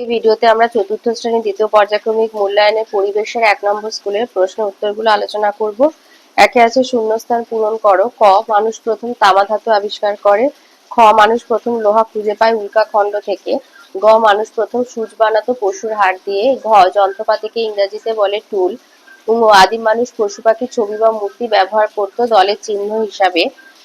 এই ভিডিওতে আমরা চতুর্থ শ্রেণির দ্বিতীয় পর্যায়ক্রমিক মূল্যায়নের পরিবেশের এক নম্বর স্কুলের প্রশ্ন উত্তরগুলো আলোচনা করব। একে আছে শূন্যস্থান পূরণ করো। ক, মানুষ প্রথম তামা ধাতু আবিষ্কার করে। খ, মানুষ প্রথম লোহা খুঁজে পায় উল্কা উল্কাখণ্ড থেকে। গ, মানুষ প্রথম সূচ বানাতো পশুর হাড় দিয়ে। ঘ, যন্ত্রপাতিকে ইংরেজিতে বলে টুল। ঙ আদিম মানুষ পশু পাখির ছবি বা মূর্তি ব্যবহার করত দলের চিহ্ন হিসাবে।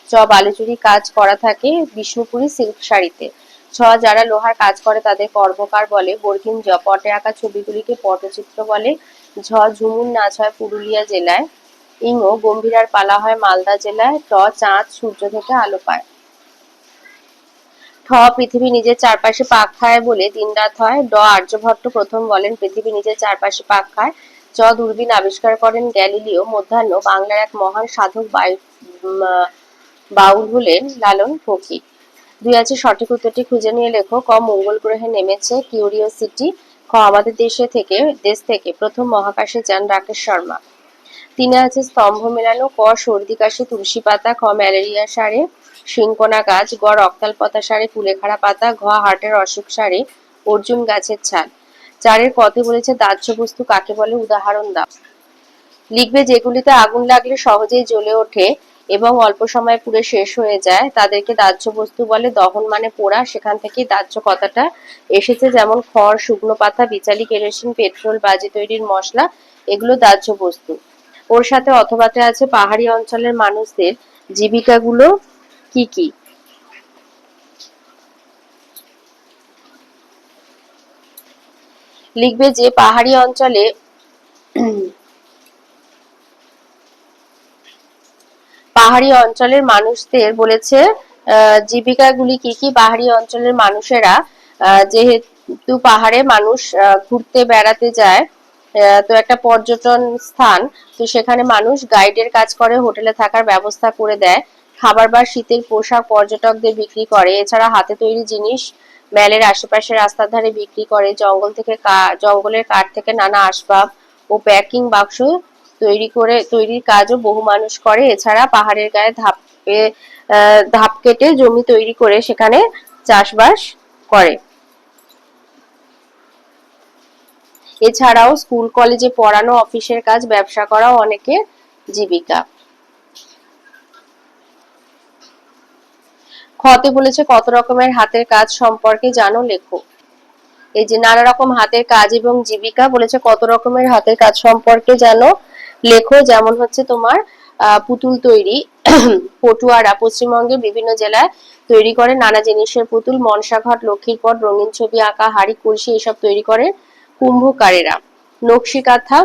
চ, বালুচুরি কাজ করা থাকে বিষ্ণুপুরী সিল্ক শাড়িতে। ছ যারা লোহার কাজ করে তাদের কর্মকার বলে বর্গিন জ, পটে আঁকা ছবিগুলিকে পটচিত্র বলে, ঝ, ঝুমুর নাচ হয় পুরুলিয়া জেলায় ইংও গম্ভীরার পালা হয় মালদা জেলায়, ট, চাঁদ, সূর্য থেকে আলো পায়। ঠ, পৃথিবী নিজের চারপাশে পাক খায় বলে দিনরাত হয়, ড, আর্যভট্ট প্রথম বলেন, পৃথিবী নিজের চারপাশে পাক খায়। চ, দূরবীন আবিষ্কার করেন গ্যালিলিও, মধ্যাহ্ন বাংলার এক মহান সাধক বাউল হলেন লালন ফকির। দুই আছে, সঠিক উত্তরটি খুঁজে নিয়ে লেখো। ক, মঙ্গল গ্রহে নেমেছে কিউরিওসিটি। খ, আমাদের দেশে থেকে, দেশ থেকে প্রথম মহাকাশে যান রাকেশ শর্মা। তিনে আছে, স্তম্ভ মেলানো। ক, সর্দি কাশি, তুলসী পাতা, খ, ম্যালেরিয়া সারে গাছ, গ, রক্তাল পাতা সারে, কুলেখাড়া পাতা, ঘ, হার্টের অসুখ সারে, অর্জুন গাছের ছাল। চারের পথে বলেছে, দাহ্য বস্তু কাকে বলে? উদাহরণ দাও। লিখবে, যেগুলিতে আগুন লাগলে সহজেই জ্বলে ওঠে এবং অল্প সময় পুড়ে শেষ হয়ে যায়, তাদেরকে দাহ্য বস্তু বলে দহন মানে পোড়া, সেখান থেকেই দাহ্য কথাটা এসেছে, যেমন খড়, শুকনো পাতা বিচালি কেরোসিন পেট্রোল, বাজি তৈরির মশলা, এগুলো দাহ্য বস্তু। ওর সাথে অথবাতে আছে পাহাড়ি অঞ্চলের মানুষদের জীবিকাগুলো কি কি? লিখবে যে পাহাড়ি অঞ্চলে পাহাড়ি অঞ্চলের মানুষদের বলেছে জীবিকাগুলি কি কি পাহাড়ি অঞ্চলের মানুষেরা যেহেতু পাহাড়ে মানুষ ঘুরতে, বেড়াতে যায় তো একটা পর্যটন স্থান, তো সেখানে মানুষ গাইডের কাজ করে, হোটেলে থাকার ব্যবস্থা করে দেয়, খাবার বা শীতের পোশাক পর্যটকদের বিক্রি করে, এছাড়া হাতে তৈরি জিনিস ম্যালের আশেপাশে রাস্তার ধারে বিক্রি করে, জঙ্গল থেকে জঙ্গলের কাঠ থেকে নানা আসবাব ও প্যাকিং বাক্স তৈরি করে, তৈরির কাজও বহু মানুষ করে। এছাড়া পাহাড়ের গায়ে ধাপে ধাপ কেটে জমি তৈরি করে সেখানে চাষবাস করে। এছাড়াও স্কুল, কলেজে পড়ানো, অফিসের কাজ, ব্যবসা করাও অনেকের জীবিকা। খতে বলেছে, কত রকমের হাতের কাজ সম্পর্কে জানো লেখো। এই যে নানা রকম হাতের কাজ এবং জীবিকা বলেছে, কত রকমের হাতের কাজ সম্পর্কে জানো লেখো যেমন হচ্ছে তোমার পুতুল তৈরি, পটুয়ারা পশ্চিমবঙ্গের বিভিন্ন জেলায় তৈরি করে, নানা জিনিসের পুতুল, মনসাঘট, লক্ষ্মীরপট, রঙিন ছবি আঁকা, হাড়ি, কুলসি এসব তৈরি করে কুম্ভকারেরা। নকশি কাঁথা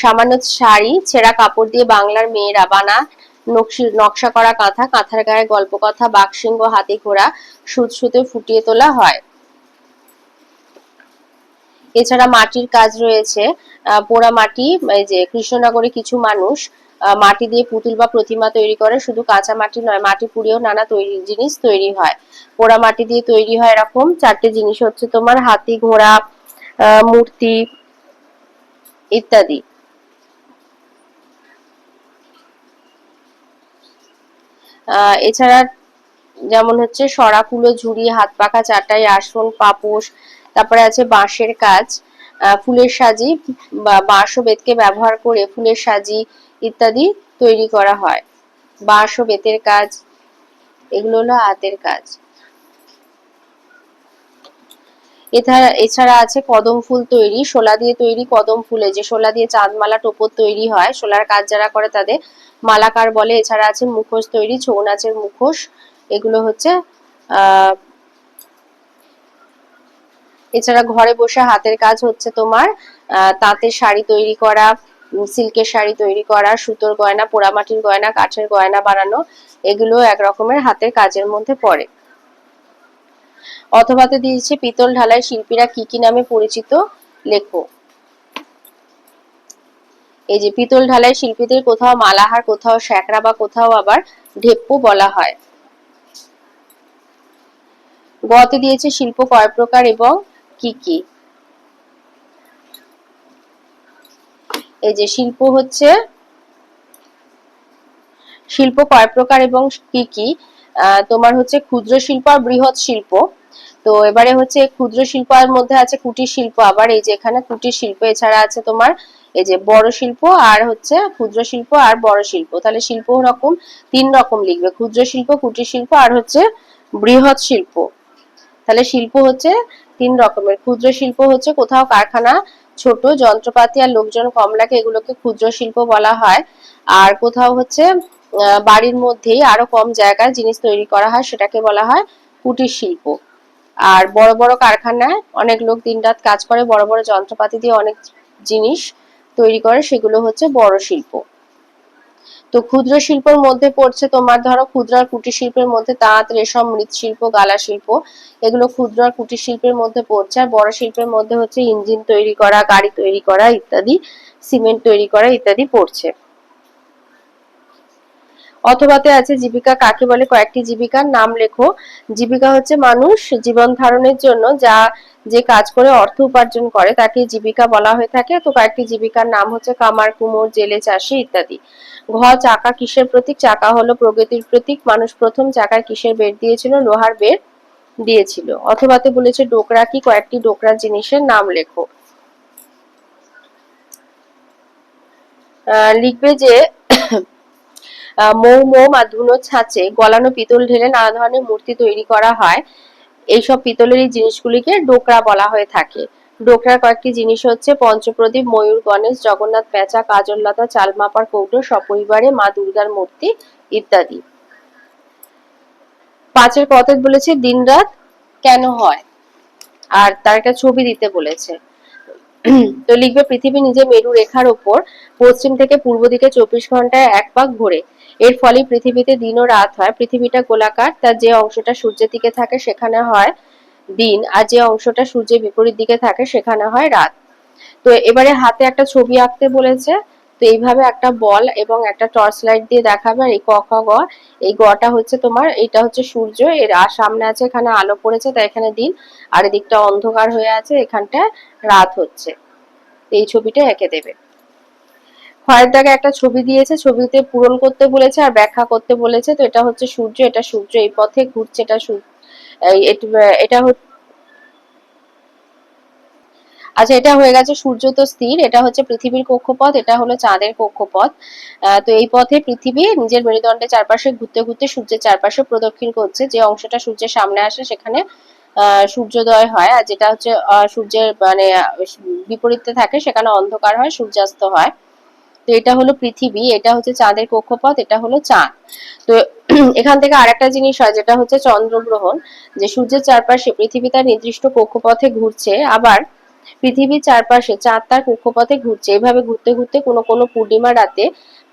সামান্য শাড়ি, ছেঁড়া কাপড় দিয়ে বাংলার মেয়েরা বানা নকশি, নকশা করা কাঁথা। কাঁথার গায়ে গল্প কথা বাঘসিংহ হাতি ঘোড়া সুত সুতে ফুটিয়ে তোলা হয়। এছাড়া মাটির কাজ রয়েছে। পোড়া মাটি যে কৃষ্ণনগরে কিছু মানুষ মাটি দিয়ে পুতুল বা প্রতিমা তৈরি করে, শুধু কাঁচা মাটি নয়, মাটি পুড়িয়েও নানা তৈরি জিনিস তৈরি হয়। পোড়া মাটি দিয়ে তৈরি হয় এরকম চারটে জিনিস, হচ্ছে তোমার হাতি, ঘোড়া মূর্তি ইত্যাদি। এছাড়া যেমন হচ্ছে সরা কুলো ঝুড়ি, হাত পাখা, চাটাই, আসন, পাপোশ তারপরে আছে বাঁশের কাজ ফুলের সাজি, বা বাঁশ ও বেতকে ব্যবহার করে ফুলের সাজি ইত্যাদি তৈরি করা হয়। বাঁশ ও বেতের কাজ, এগুলো হলো হাতের কাজ। এছাড়া এছাড়া আছে কদম ফুল তৈরি, শোলা দিয়ে তৈরি কদম ফুলে, যে শোলা দিয়ে চাঁদমালা টোপর তৈরি হয়, শোলার কাজ যারা করে তাদের মালাকার বলে। এছাড়া আছে মুখোশ তৈরি, ছৌ নাচের মুখোশ, এগুলো হচ্ছে এছাড়া ঘরে বসে হাতের কাজ হচ্ছে তোমার তাঁতের শাড়ি তৈরি করা সিল্কের শাড়ি তৈরি করা, সুতোর গয়না, পোড়ামাটির গয়না, কাঠের গয়না বানানো, এগুলো এক রকমের হাতের কাজের মধ্যে পড়ে। অথবাতে দিয়েছে পিতল ঢালাই শিল্পীরা কি কি নামে পরিচিত? লেখো। এই যে পিতল ঢালাই শিল্পীদের কোথাও মালাহার, কোথাও শ্যাকরা বা কোথাও আবার ঢেপ্পু বলা হয়। গতে দিয়েছে শিল্প কয় প্রকার এবং কি কি? এই যে শিল্প হচ্ছে, শিল্প কয় প্রকার এবং কি কি? তোমার হচ্ছে ক্ষুদ্র শিল্প আর বৃহৎ শিল্প। তো এবারে হচ্ছে ক্ষুদ্র শিল্পের মধ্যে আছে কুটির শিল্প, আবার এই যে এখানে কুটির শিল্প, এছাড়া আছে তোমার এই যে বড় শিল্প আর হচ্ছে ক্ষুদ্র শিল্প আর বড় শিল্প। তাহলে শিল্প রকম, তিন রকম লিখবে, ক্ষুদ্র শিল্প, কুটির শিল্প আর হচ্ছে বৃহৎ শিল্প। তাহলে শিল্প হচ্ছে তিন রকমের। ক্ষুদ্র শিল্প হচ্ছে কোথাও কারখানা, ছোট, যন্ত্রপাতি আর লোকজন কম লাগে, এগুলোকে ক্ষুদ্র শিল্প বলা হয়। আর কোথাও হচ্ছে বাড়ির মধ্যেই আরও কম জায়গায় জিনিস তৈরি করা হয়, সেটাকে বলা হয় কুটির শিল্প। আর বড় বড় কারখানায় অনেক লোক দিনরাত কাজ করে, বড় বড় যন্ত্রপাতি দিয়ে অনেক জিনিস তৈরি করে, সেগুলো হচ্ছে বড় শিল্প। তো ক্ষুদ্র শিল্পের মধ্যে পড়ছে তোমার ধরো ক্ষুদ্র আর কুটির শিল্পের মধ্যে তাঁত, রেশম মৃৎশিল্প গালা শিল্প। এগুলো ক্ষুদ্র আর কুটির শিল্পের মধ্যে পড়ছে। আর বড় শিল্পের মধ্যে হচ্ছে ইঞ্জিন তৈরি করা, গাড়ি তৈরি করা ইত্যাদি, সিমেন্ট তৈরি করা ইত্যাদি পড়ছে। অথবাতে আছে জীবিকা, কাকে বলে কয়েকটি জীবিকার নাম লেখো। জীবিকা হচ্ছে মানুষ জীবন ধারণের জন্য যা যে কাজ করে, অর্থ উপার্জন করে, তাকে জীবিকা বলা হয়ে থাকে। তো কয়েকটি জীবিকার নাম হচ্ছে কামার, কুমোর, জেলে চাষি ইত্যাদি। ঘ, চাকা কিসের প্রতীক? চাকা হলো প্রগতির প্রতীক। মানুষ প্রথম চাকায় কিসের বের দিয়েছিল? লোহার বের দিয়েছিল। অথবাতে বলেছে ডোকরা কি? কয়েকটি ডোকরা জিনিসের নাম লেখো। লিখবে যে মৌ মোম আর ধুনো ছাঁচে গলানো পিতল ঢেলে নানা ধরনের মূর্তি তৈরি করা হয়। এইসব পিতলের এই জিনিসগুলিকে ডোকরা বলা হয়ে থাকে। ডোকরার কয়েকটি জিনিস হচ্ছে পঞ্চপ্রদীপ, ময়ূর, গণেশ, জগন্নাথ পেঁচা কাজললতা চালমাপার কৌটো, সপরিবারে মা দুর্গার মূর্তি ইত্যাদি। পাঁচের কথা বলেছে, দিনরাত কেন হয়? আর তার একটা ছবি দিতে বলেছে। তো লিখবে, পৃথিবী নিজে মেরু রেখার ওপর, পশ্চিম থেকে পূর্ব দিকে চব্বিশ ঘন্টায় এক পাক ঘোরে। এর ফলে পৃথিবীতে দিন ও রাত হয়। পৃথিবীটা গোলাকার, তার যে অংশটা সূর্যের দিকে থাকে সেখানে হয় দিন, আর যে অংশটা সূর্যের বিপরীত দিকে থাকে সেখানে হয় রাত। তো এবারে হাতে একটা ছবি আঁকতে বলেছে। তো এইভাবে একটা বল এবং একটা টর্চ লাইট দিয়ে দেখাবে আর এই ক, খ, গ, এই গটা হচ্ছে তোমার, এটা হচ্ছে সূর্য, এর আর সামনে আছে এখানে আলো পড়েছে, তাই এখানে দিন, আর এদিকটা অন্ধকার হয়ে আছে, এখানটা রাত হচ্ছে। এই ছবিটা এঁকে দেবে। খয়ের দাগে একটা ছবি দিয়েছে, ছবিতে পূরণ করতে বলেছে আর ব্যাখ্যা করতে বলেছে, তো এটা হচ্ছে সূর্য, এটা সূর্য এই পথে ঘুরছে, এটা এটা আচ্ছা এটা হয়ে গেছে সূর্য তো স্থির, এটা হচ্ছে পৃথিবীর কক্ষপথ, এটা হলো চাঁদের কক্ষপথ। তো এই পথে পৃথিবী নিজের মেরুদণ্ডের চারপাশে ঘুরতে ঘুরতে সূর্যের চারপাশে প্রদক্ষিণ করছে। যে অংশটা সূর্যের সামনে আসে সেখানে সূর্যোদয় হয় আর যেটা হচ্ছে সূর্যের মানে বিপরীতে থাকে সেখানে অন্ধকার হয়, সূর্যাস্ত হয়। তো এটা হলো পৃথিবী, এটা হচ্ছে চাঁদের কক্ষপথ, এটা হলো চাঁদ। তো এখান থেকে আরেকটা জিনিস হয়, যেটা হচ্ছে চন্দ্রগ্রহণ, যে সূর্যের চারপাশে পৃথিবী তার নির্দিষ্ট কক্ষপথে ঘুরছে, আবার পৃথিবীর চারপাশে চাঁদ তার কক্ষপথে ঘুরছে। এভাবে ঘুরতে ঘুরতে কোনো কোনো পূর্ণিমা রাতে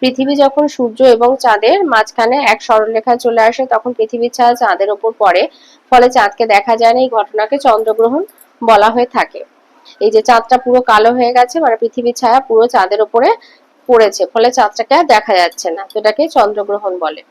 পৃথিবী যখন সূর্য এবং চাঁদের মাঝখানে এক সরলরেখায় চলে আসে, তখন পৃথিবীর ছায়া চাঁদের ওপর পড়ে। ফলে চাঁদকে দেখা যায় না, এই ঘটনাকে চন্দ্রগ্রহণ বলা হয়ে থাকে। এই যে চাঁদটা পুরো কালো হয়ে গেছে মানে পৃথিবীর ছায়া পুরো চাঁদের ওপরে পড়েছে, ফলে চাঁদটাকে আর দেখা যাচ্ছে না। এটাকে চন্দ্রগ্রহণ বলে।